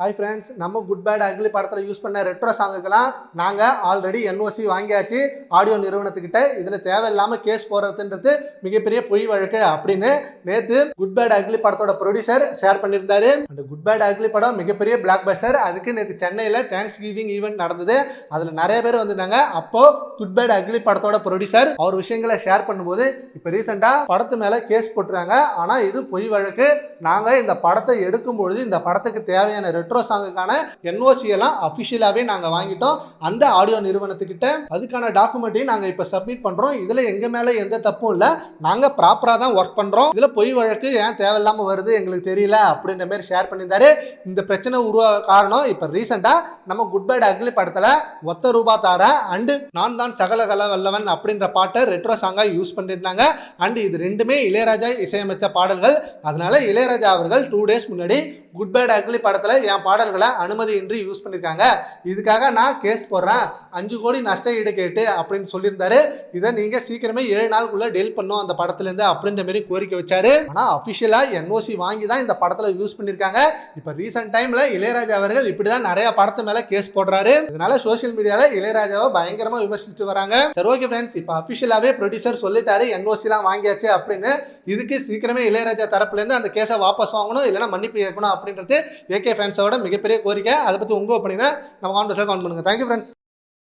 Hi friends நம்ம good bad ugly படத்தில் use பண்ண ரெட்ரோ சாங்குக்கெல்லாம் நாங்கள் ஆல்ரெடி என்ஓசி வாங்கியாச்சு. ஆடியோ நிறுவனத்துக்கிட்ட இதில் தேவையில்லாமல் கேஸ் போடுறதுன்றது மிகப்பெரிய பொய் வழக்கு அப்படின்னு நேற்று குட் பேட் அக்லி படத்தோட ப்ரொடியூசர் ஷேர் பண்ணியிருந்தாரு. அந்த குட் பேட் அக்லி படம் மிகப்பெரிய பிளாக் பஸ்டர் அதுக்கு நேற்று சென்னையில் தேங்க்ஸ் கிவிங் ஈவெண்ட் நடந்தது. அதில் நிறைய பேர் வந்திருந்தாங்க. அப்போது குட் பேட் அக்லி படத்தோட ப்ரொடியூசர் அவர் விஷயங்களை ஷேர் பண்ணும்போது இப்போ ரீசெண்டாக படத்து மேலே கேஸ் போட்டுருக்காங்க. ஆனால் இது பொய் வழக்கு. நாங்கள் இந்த படத்தை எடுக்கும் பொழுது இந்த படத்துக்கு தேவையான ரெட்ரோ சாங்குக்கான என்ஓசி எல்லாம் அஃபிஷியலாகவே நாங்கள் வாங்கிட்டோம். அந்த ஆடியோ நிறுவனத்துக்கிட்ட அதுக்கான டாக்குமெண்ட்டையும் நாங்கள் இப்போ சப்மிட் பண்ணுறோம் இதில் எங்கள் மேலே எந்த தப்பும் இல்லை. நாங்கள் ப்ராப்பராக தான் ஒர்க் பண்ணுறோம் இதில் பொய் வழக்கு ஏன் தேவையில்லாமல் வருது எங்களுக்கு தெரியல அப்படின்ற மாதிரி ஷேர் பண்ணியிருந்தாரு. இந்த பிரச்சனை உருவாக காரணம் இப்போ ரீசெண்டாக நம்ம குட் பேட் அக்லி படத்தில் ஒத்த ரூபா தார அண்டு நான் தான் சகல கல வல்லவன் அப்படின்ற பாட்டை ரெட்ரோ சாங்காக யூஸ் பண்ணியிருந்தாங்க. அண்டு இது ரெண்டுமே இளையராஜா இசையமைத்த பாடல்கள். அதனால இளையராஜா அவர்கள் டூ டேஸ் முன்னாடி குட் பேட் அக்லி படத்தில் என் பாடல்களை அனுமதியின்றி யூஸ் பண்ணியிருக்காங்க இதுக்காக நான் கேஸ் போடுறேன். அஞ்சு கோடி நஷ்ட ஈடு கேட்டு அப்படின்னு சொல்லியிருந்தாரு. இதை நீங்கள் சீக்கிரமே ஏழு நாளுக்குள்ளே டெல் பண்ணும் அந்த படத்துலேருந்து அப்படின்ற மாதிரி கோரிக்கை வச்சாரு. ஆனால் அஃபிஷியலாக என்ஓசி வாங்கி தான் இந்த படத்தில் யூஸ் பண்ணியிருக்காங்க இப்போ ரீசெண்ட் டைமில் இளையராஜா அவர்கள் இப்படி தான் நிறைய படத்து மேலே கேஸ் போடுறாரு. இதனால சோஷியல் மீடியாவில் இளையராஜாவை பயங்கரமாக விமர்சிச்சுட்டு வராங்க. சரி ஓகே ஃப்ரெண்ட்ஸ் இப்போ அஃபிஷியலாகவே ப்ரொடியூசர் சொல்லிட்டாரு. என்ஓசிலாம் வாங்கியாச்சு அப்படின்னு. இதுக்கு சீக்கிரமே இளையராஜா தரப்புலேருந்து அந்த கேஸை வாபஸ் வாங்கணும். இல்லைன்னா மன்னிப்பு கேட்கணும் அப்படின்றது ஏகே ஃபேன்ஸ் மிகப்பெரிய கோரிக்கை. அதை பற்றி உங்கள் பண்ணினா நம்ம கான்வர்ஸாக கவுண்ட் பண்ணுங்கள் தேங்க்யூ ஃப்ரெண்ட்ஸ்